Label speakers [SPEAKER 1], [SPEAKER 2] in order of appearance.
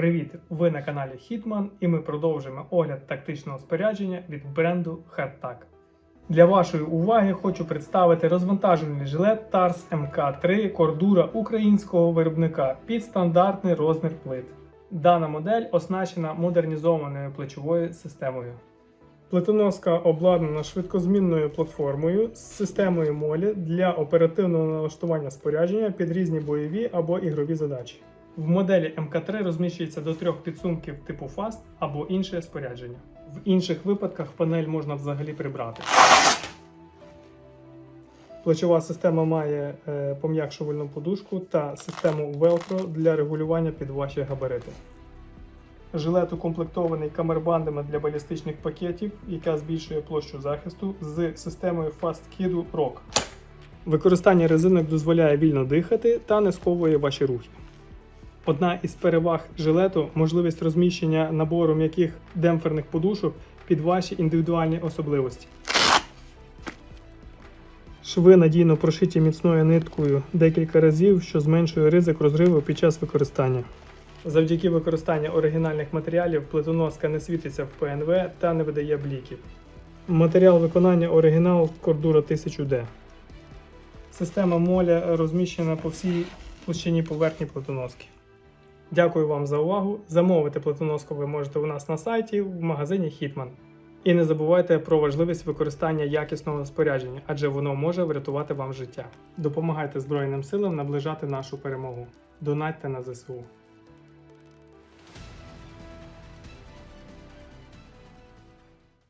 [SPEAKER 1] Привіт! Ви на каналі Hitman і ми продовжуємо огляд тактичного спорядження від бренду Hardtac. Для вашої уваги хочу представити розвантажувальний жилет TARS MK3 кордура українського виробника під стандартний розмір плит. Дана модель оснащена модернізованою плечовою системою. Плитоноска обладнана швидкозмінною платформою з системою молі для оперативного налаштування спорядження під різні бойові або ігрові задачі. В моделі МК3 розміщується до трьох підсумків типу FAST або інше спорядження. В інших випадках панель можна взагалі прибрати. Плечова система має е, пом'якшувальну подушку та систему Velcro для регулювання під ваші габарити. Жилет укомплектований камербандами для балістичних пакетів, яка збільшує площу захисту з системою Fast Kid Rock. Використання резинок дозволяє вільно дихати та не сковує ваші рухи. Одна із переваг жилету можливість розміщення набору м'яких демпферних подушок під ваші індивідуальні особливості. Шви надійно прошиті міцною ниткою декілька разів, що зменшує ризик розриву під час використання. Завдяки використанню оригінальних матеріалів плитоноска не світиться в ПНВ та не видає бліків. Матеріал виконання оригінал Cordura 1000D. Система моля розміщена по всій площині поверхні плитоноски. Дякую вам за увагу. Замовити платоноску ви можете у нас на сайті в магазині Hitman. І не забувайте про важливість використання якісного спорядження, адже воно може врятувати вам життя. Допомагайте Збройним силам наближати нашу перемогу. Донатьте на ЗСУ.